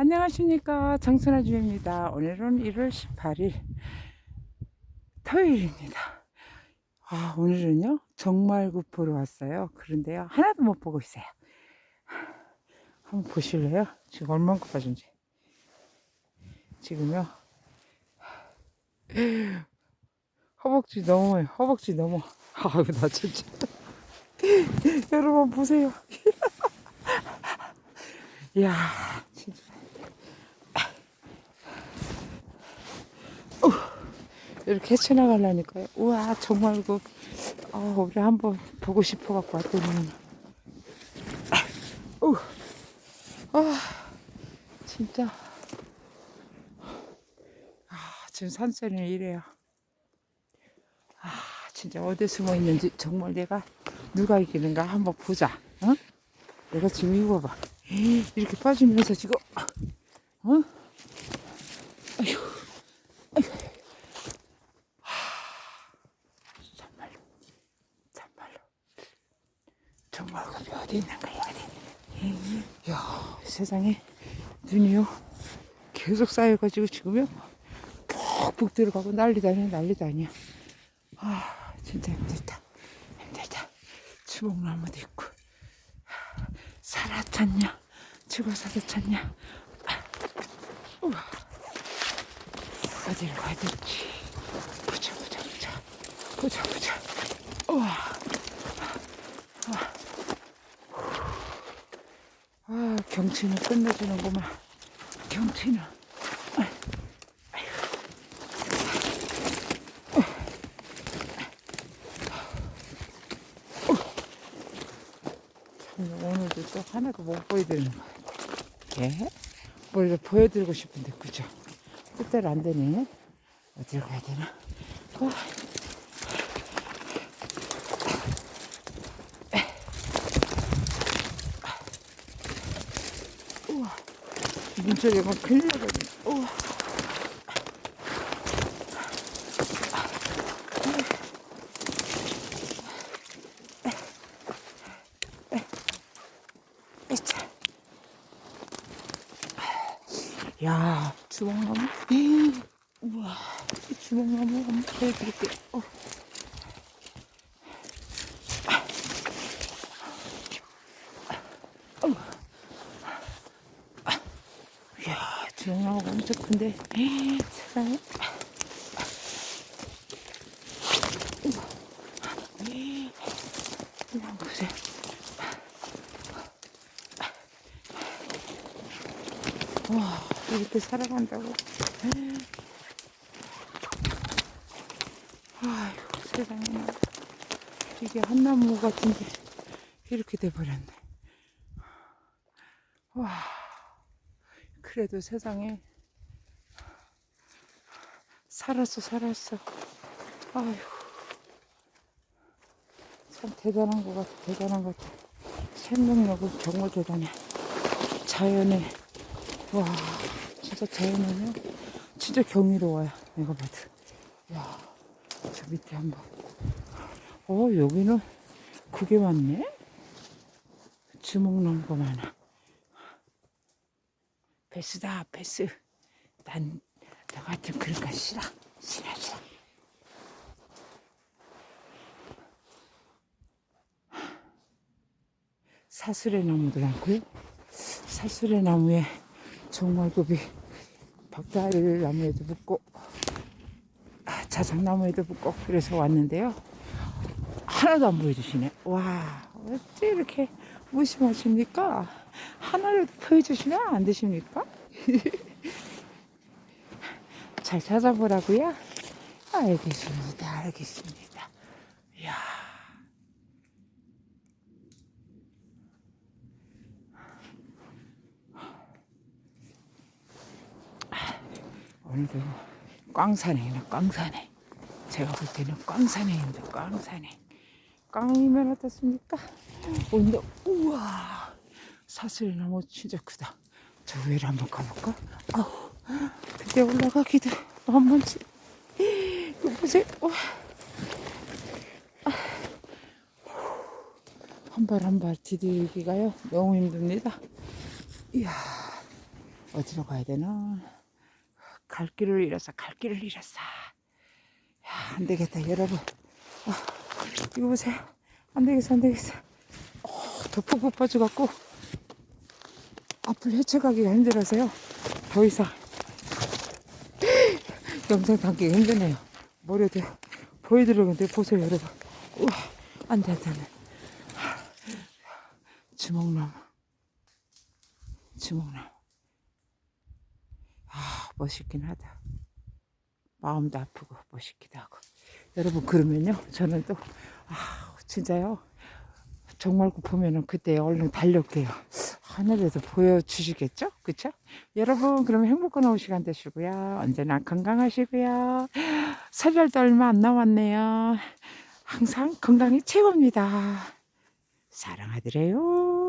안녕하십니까 정선아 주입니다. 오늘은 1월 18일 토요일입니다. 아 오늘은요 정말구 보러 왔어요. 그런데요 하나도 못 보고 있어요. 한번 보실래요? 지금 얼만큼 빠진지. 지금요 허벅지 넘어요. 허벅지 넘어. 아유 나 진짜. 여러분 보세요. 이야 진짜. 이렇게 헤쳐나가려니까요. 우와, 정말 그, 어, 우리 한번 보고 싶어 갖고 왔더니. 우, 아, 진짜. 아, 지금 산세는 이래요. 아, 진짜 어디 숨어 있는지 정말 내가 누가 이기는가 한번 보자. 어? 내가 지금 이거 봐. 이렇게 빠지면서 지금, 어? 아휴. 정말로 정말로 급이 어디 있는 거야 어디 야. 세상에 눈이요. 계속 쌓여가지고 지금요. 푹푹 들어가고 난리다니 난리다니야 아 진짜 힘들다. 힘들다. 주먹나무도 있고. 살아찼냐? 죽어 살아찼냐? 우와 어디로 가야 될지. 보자 보자 보자. 보자 보자. 우와 아 경치는 끝내주는구만. 경치는. 참 오늘도 또 하나도 못 보여드리는 거야 예? 뭘 보여드리고 싶은데 그죠? 뜻대로 안 되네 어디로 가야 되나? 와. 문짝에 막 큰일 나거든 에차. 야 주먹나무? 우와 이 주먹나무 한번 보여드릴게요 어. 이야, 우와. 에이, 그냥 보세요. 와, 이렇게 살아간다고. 아휴, 세상에. 이게 한 나무 같은데, 이렇게 돼버렸네. 와. 그래도 세상에 살았어 살았어. 아휴. 참 대단한 것 같아 대단한 것 같아. 생명력은 정말 대단해. 자연에 와 진짜 자연은요? 진짜 경이로워요 내가 봐도. 야 저 밑에 한 번. 어 여기는 그게 많네? 주먹나무가 많아 베스다 베스. 난 너 같은 그런 거 싫어. 싫어 싫어. 사슬의 나무도 많고요. 사슬의 나무에 정말급이 박다리 나무에도 붙고 아, 자작나무에도 붙고 그래서 왔는데요. 하나도 안 보여주시네. 와 어찌 이렇게 무심하십니까? 하나를 보여주시면 안 되십니까? 잘 찾아보라고요? 알겠습니다. 알겠습니다. 이야. 오늘도 꽝산행이네, 꽝산행. 제가 볼 때는 꽝산행입니다, 꽝산행. 꽝이면 어떻습니까? 오늘도, 우와. 사슬이 너무 진짜 크다. 저 위를 한번 가볼까? 아우, 근데 올라가기도 만만치. 이거 보세요. 한 발 한 발 디디기가요 너무 힘듭니다. 이야, 어디로 가야 되나? 갈 길을 잃었어. 갈 길을 잃었어. 야, 안 되겠다, 여러분. 아, 이거 보세요. 안 되겠어, 안 되겠어. 어, 더 푹푹 빠져갖고 앞을 헤쳐가기가 힘들어서요. 더 이상 영상 담기가 힘드네요. 머리도 보여드리는데 보세요, 여러분. 우와, 안 돼, 안 돼, 안 돼. 주먹나무. 주먹나무. 아, 멋있긴 하다. 마음도 아프고 멋있기도 하고. 여러분, 그러면요. 저는 또, 아, 진짜요. 정말고 보면은 그때 얼른 달려올게요. 하늘에서 보여주시겠죠? 그쵸? 여러분, 그러면 행복한 오후 시간 되시고요. 언제나 건강하시고요. 설날도 얼마 안 남았네요. 항상 건강이 최고입니다. 사랑하드래요.